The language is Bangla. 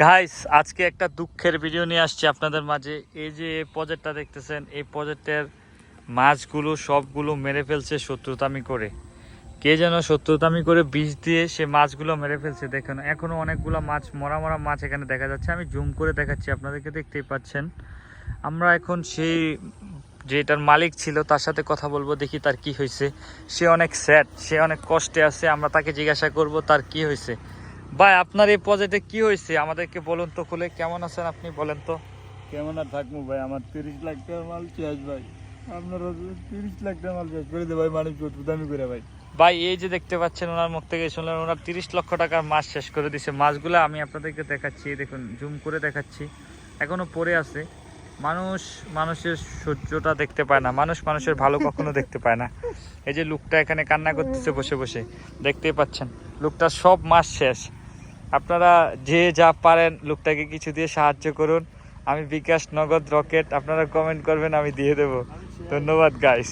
গাইস আজকে একটা দুঃখের ভিডিও নিয়ে আসছি আপনাদের মাঝে। এই যে প্রজেক্টটা দেখতেছেন, এই প্রজেক্টের মাছগুলো সবগুলো মেরে ফেলছে শত্রুতামি করে। কে যেন শত্রুতামি করে বিষ দিয়ে সে মাছগুলো মেরে ফেলছে, দেখেন। এখনও অনেকগুলো মাছ, মরা মরা মাছ এখানে দেখা যাচ্ছে। আমি জুম করে দেখাচ্ছি, আপনাদেরকে দেখতেই পাচ্ছেন। আমরা এখন সেই যেটার মালিক ছিল, তার সাথে কথা বলব, দেখি তার কি হয়েছে সে অনেক স্যাড সে অনেক কষ্টে আছে, আমরা তাকে জিজ্ঞাসা করব, তার কি হয়েছে ভাই আপনার এই প্রজেক্টে কি হয়েছে? আমাদেরকে বলুন তো খুলে। কেমন আছেন আপনি বলেন তো। কেমন আর থাকব ভাই? আমার তিরিশ লাখ টাকার মাল শেষ ভাই। আপনার তিরিশ লাখ টাকার মাল শেষ করে দে ভাই মানুষ কত দামি করে ভাই। ভাই এই যে দেখতে পাচ্ছেন ওনার মুখ থেকে শুনলেন ওনার তিরিশ লক্ষ টাকার মাছ শেষ করে দিছে। মাছগুলো আমি আপনাদেরকে দেখাচ্ছি দেখুন জুম করে দেখাচ্ছি। এখনও পড়ে আছে। মানুষ মানুষের সহ্যটা দেখতে পায় না। মানুষ মানুষের ভালো কখনো দেখতে পায় না। এই যে লোকটা এখানে কান্না করতেছে বসে বসে, দেখতেই পাচ্ছেন। লোকটা সব মাস শেষ। আপনারা যে যা পারেন লোকটাকে কিছু দিয়ে সাহায্য করুন। আমি বিকাশ নগদ রকেট, আপনারা কমেন্ট করবেন, আমি দিয়ে দেব। ধন্যবাদ গাইস